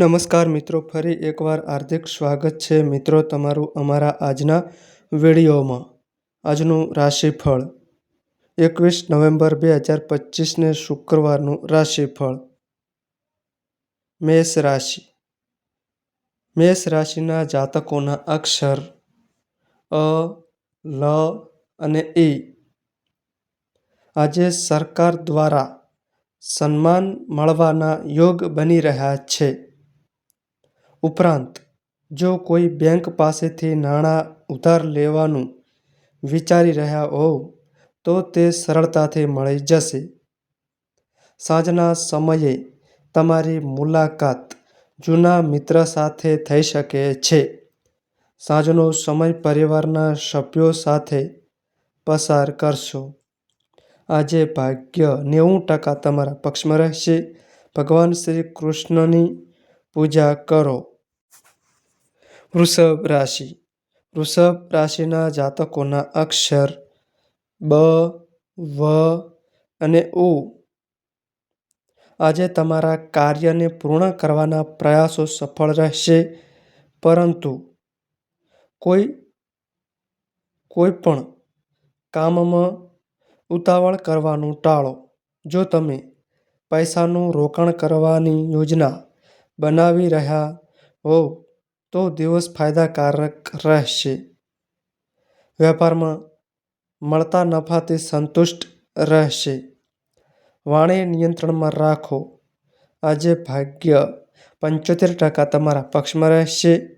નમસ્કાર મિત્રો, ફરી એકવાર હાર્દિક સ્વાગત છે મિત્રો તમારું અમારા આજના વિડીયોમાં. આજનું રાશિફળ, એકવીસ નવેમ્બર બે હજાર પચીસને શુક્રવારનું રાશિફળ. મેષ રાશિ, મેષ રાશિના જાતકોના અક્ષર અ, લ અને ઈ આજે સરકાર દ્વારા સન્માન મળવાના યોગ બની રહ્યા છે. ઉપરાંત, જો કોઈ બેંક પાસેથી નાણાં ઉધાર લેવાનું વિચારી રહ્યા હોવ, તો તે સરળતાથી મળી જશે. સાંજના સમયે તમારી મુલાકાત જૂના મિત્ર સાથે થઈ શકે છે. સાંજનો સમય પરિવારના સભ્યો સાથે પસાર કરશો. આજે ભાગ્ય નેવું ટકા તમારા પક્ષમાં રહેશે. ભગવાન શ્રી કૃષ્ણની પૂજા કરો. વૃષભ રાશિ. વૃષભ રાશિના જાતકોના અક્ષર બ, વ અને ઉ. આજે તમારા કાર્યને પૂર્ણ કરવાના પ્રયાસો સફળ રહેશે. પરંતુ કોઈ કોઈ પણ કામમાં ઉતાવળ કરવાનું ટાળો. જો તમે પૈસાનું રોકાણ કરવાની યોજના બનાવી રહ્યા હોવ તો દિવસ ફાયદાકારક રહેશે. વેપારમાં મળતા નફાથી સંતુષ્ટ રહેશે. વાણી નિયંત્રણમાં રાખો. આજે ભાગ્ય પંચોતેર ટકા તમારા પક્ષમાં રહેશે.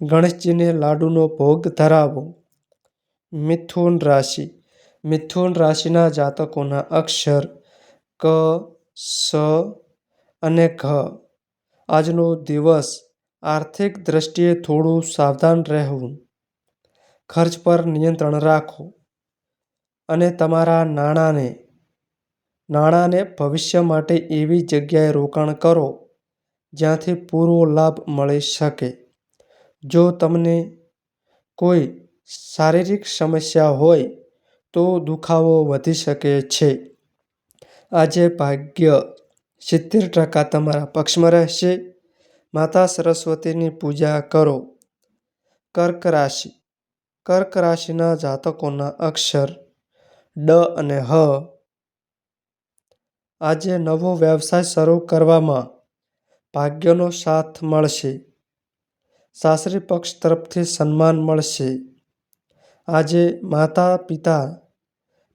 ગણેશજીને લાડુનો ભોગ ધરાવો. મિથુન રાશિ. મિથુન રાશિના જાતકોના અક્ષર ક, સ અને ઘ. આજનો દિવસ આર્થિક દ્રષ્ટિએ થોડું સાવધાન રહેવું. ખર્ચ પર નિયંત્રણ રાખો અને તમારા નાણાંને નાણાંને ભવિષ્ય માટે એવી જગ્યાએ રોકાણ કરો, જ્યાંથી પૂરો લાભ મળી શકે. જો તમને કોઈ શારીરિક સમસ્યા હોય, તો દુખાવો વધી શકે છે. આજે ભાગ્ય સિત્તેર ટકા તમારા પક્ષમાં રહેશે. માતા સરસ્વતીની પૂજા કરો. કર્ક રાશિ. કર્ક રાશિના જાતકોના અક્ષર ડ અને હ. આજે નવો વ્યવસાય શરૂ કરવામાં ભાગ્યનો સાથ મળશે. સાસરી પક્ષ તરફથી સન્માન મળશે. આજે માતા પિતા,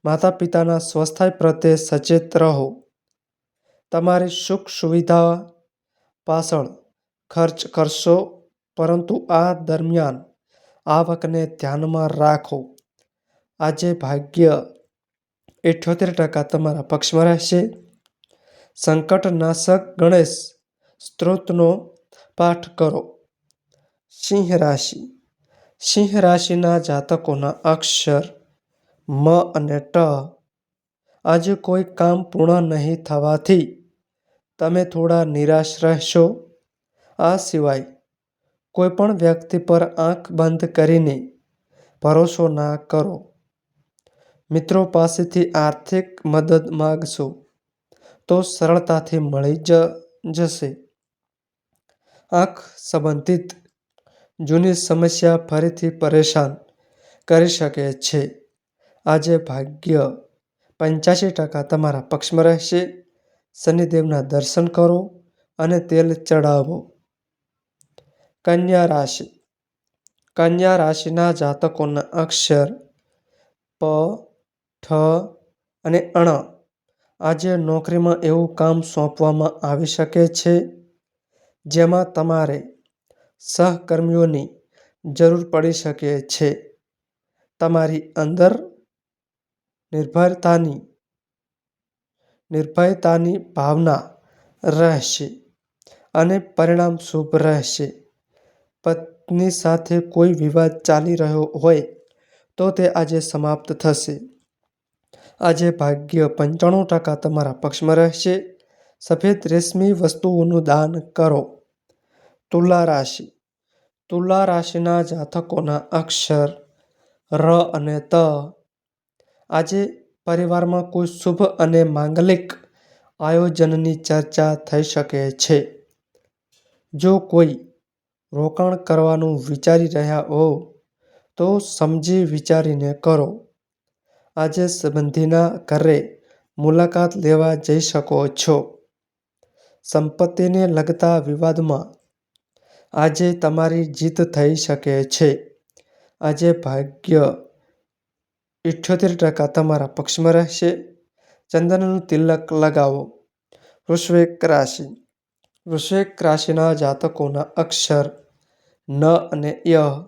માતા પિતાના સ્વાસ્થ્ય પ્રત્યે સચેત રહો. તમારી સુખ સુવિધા પાછળ ખર્ચ કરશો, પરંતુ આ દરમિયાન આવકને ધ્યાનમાં રાખો. આજે ભાગ્ય ઇઠ્યોતેર ટકા તમારા પક્ષમાં રહેશે. સંકટનાશક ગણેશ, સ્ત્રોતનો પાઠ કરો. સિંહ રાશિ. સિંહ રાશિના જાતકોના અક્ષર મ અને ટ આજે કોઈ કામ પૂર્ણ નહીં થવાથી તમે થોડા નિરાશ રહેશો. આ સિવાય કોઈ પણ વ્યક્તિ પર આંખ બંધ કરીને ભરોસો ના કરો. મિત્રો પાસેથી આર્થિક મદદ માગશો તો સરળતાથી મળી જ જશે. આંખ સંબંધિત જૂની સમસ્યા ફરીથી પરેશાન કરી શકે છે. આજે ભાગ્ય પંચ્યાસી ટકા તમારા પક્ષમાં રહેશે. શનિદેવના દર્શન કરો અને તેલ ચડાવો. કન્યા રાશિ. કન્યા રાશિના જાતકોના અક્ષર પ, ઠ અને અણ. આજે નોકરીમાં એવું કામ સોંપવામાં આવી શકે છે, જેમાં તમારે સહકર્મીઓની જરૂર પડી શકે છે. તમારી અંદર નિર્ભરતાની નિર્ભયતાની ભાવના રહેશે અને પરિણામ શુભ રહેશે. પત્ની સાથે કોઈ વિવાદ ચાલી રહ્યો હોય તો તે આજે સમાપ્ત થશે. આજે ભાગ્ય પંચાણું ટકા તમારા પક્ષમાં રહેશે. સફેદ રેશમી વસ્તુઓનું દાન કરો. તુલા રાશિ. તુલા રાશિના જાતકોના અક્ષર ર અને ત. આજે પરિવારમાં કોઈ શુભ અને માંગલિક આયોજનની ચર્ચા થઈ શકે છે. જો કોઈ રોકાણ કરવાનું વિચારી રહ્યા હોવ તો સમજી વિચારીને કરો. આજે સંબંધીના ઘરે મુલાકાત લેવા જઈ શકો છો. સંપત્તિને લગતા વિવાદમાં આજે તમારી જીત થઈ શકે છે. આજે ભાગ્ય ઇઠ્યોતેર ટકા તમારા પક્ષમાં રહેશે. ચંદનનું તિલક લગાવો. વૃશ્ચિક રાશિ વૃશ્ચિક રાશિના જાતકોના અક્ષર ન અને ય.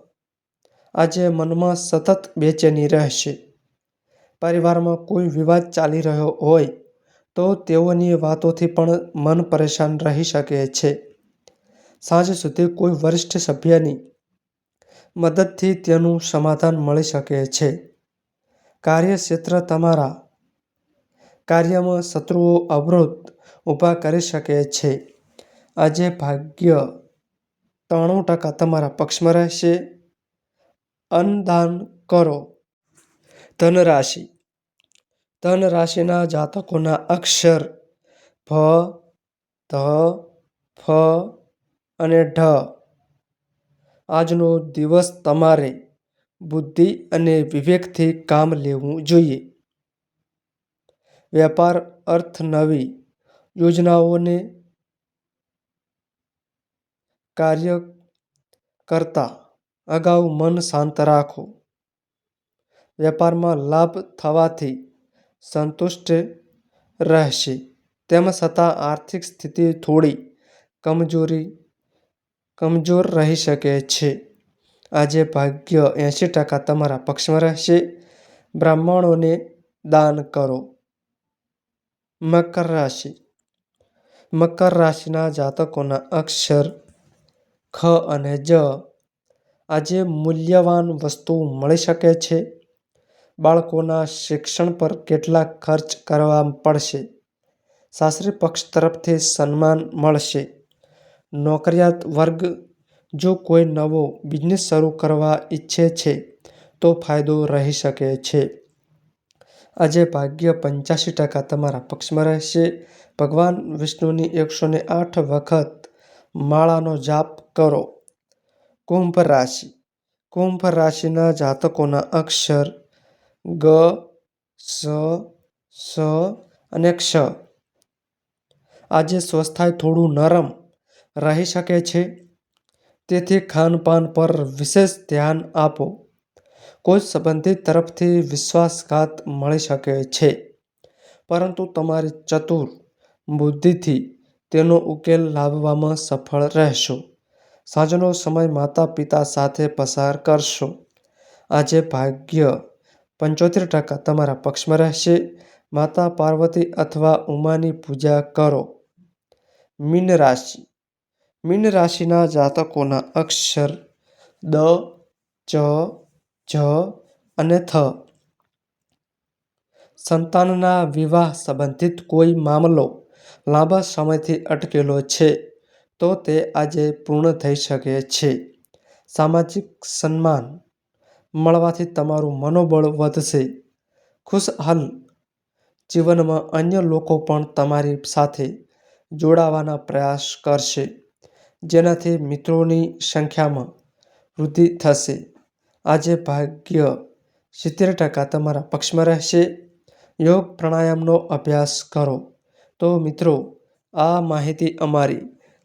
આજે મનમાં સતત બેચેની રહેશે. પરિવારમાં કોઈ વિવાદ ચાલી રહ્યો હોય તો તેઓની વાતોથી પણ મન પરેશાન રહી શકે છે. સાંજ સુધી કોઈ વરિષ્ઠ સભ્યની મદદથી તેનું સમાધાન મળી શકે છે. કાર્યક્ષેત્ર તમારા કાર્યમાં શત્રુઓ અવરોધ ઊભા કરી શકે છે. આજે ભાગ્ય ત્રાણું ટકા તમારા પક્ષમાં રહેશે. અન્નદાન કરો. ધન રાશિ ધન રાશિના જાતકોના અક્ષર ભ, ધ, ફ અને ઢ. આજનો દિવસ તમારે બુદ્ધિ અને વિવેકથી કામ લેવું જોઈએ. વેપાર અર્થ નવી યોજનાઓને કાર્ય કરતા અગાઉ મન શાંત રાખો. વેપારમાં લાભ થવાથી સંતુષ્ટ રહેશે. તેમ છતાં આર્થિક સ્થિતિ થોડી કમજોરી, કમજોર રહી શકે છે. આજે ભાગ્ય એંશી ટકા તમારા પક્ષમાં રહેશે. બ્રાહ્મણોને દાન કરો. મકર રાશિ મકર રાશિના જાતકોના અક્ષર ખ અને જ. આજે મૂલ્યવાન વસ્તુ મળી શકે છે. બાળકોના શિક્ષણ પર કેટલા ખર્ચ કરવા પડશે. સાસરી પક્ષ તરફથી સન્માન મળશે. નોકરિયાત વર્ગ જો કોઈ નવો બિઝનેસ શરૂ કરવા ઈચ્છે છે, તો ફાયદો રહી શકે છે. આજે ભાગ્ય પંચ્યાસી ટકા તમારા પક્ષમાં રહેશે. ભગવાન વિષ્ણુની એકસો આઠ વખત માળાનો જાપ કરો. કુંભ રાશિ કુંભ રાશિના જાતકોના અક્ષર ગ, સ, સ અને ક્ષ. આજે સ્વસ્થાય થોડું નરમ રહી શકે છે. તેથી ખાનપાન પર વિશેષ ધ્યાન આપો. કોઈ સંબંધિત તરફથી વિશ્વાસઘાત મળી શકે છે. પરંતુ તમારી ચતુર બુદ્ધિથી તેનો ઉકેલ લાવવામાં સફળ રહેશો. સાંજનો સમય માતા-પિતા સાથે પસાર કરશો. આજે ભાગ્ય પંચોતેર ટકા તમારા પક્ષમાં રહેશે. માતા પાર્વતી અથવા ઉમાની પૂજા કરો. મીન રાશિ મીન રાશિના જાતકોના અક્ષર દ, ચ, જ અને થ. સંતાનના વિવાહ સંબંધિત કોઈ મામલો લાંબા સમયથી અટકેલો છે તો તે આજે પૂર્ણ થઈ શકે છે. સામાજિક સન્માન મળવાથી તમારું મનોબળ વધશે. ખુશહાલ જીવનમાં અન્ય લોકો પણ તમારી સાથે જોડાવાના પ્રયાસ કરશે. જેનાથી મિત્રોની સંખ્યામાં વૃદ્ધિ થશે. આજે ભાગ્ય સિત્તેર ટકા તમારા પક્ષમાં રહેશે. યોગ પ્રાણાયામનો અભ્યાસ કરો. તો મિત્રો, આ માહિતી અમારી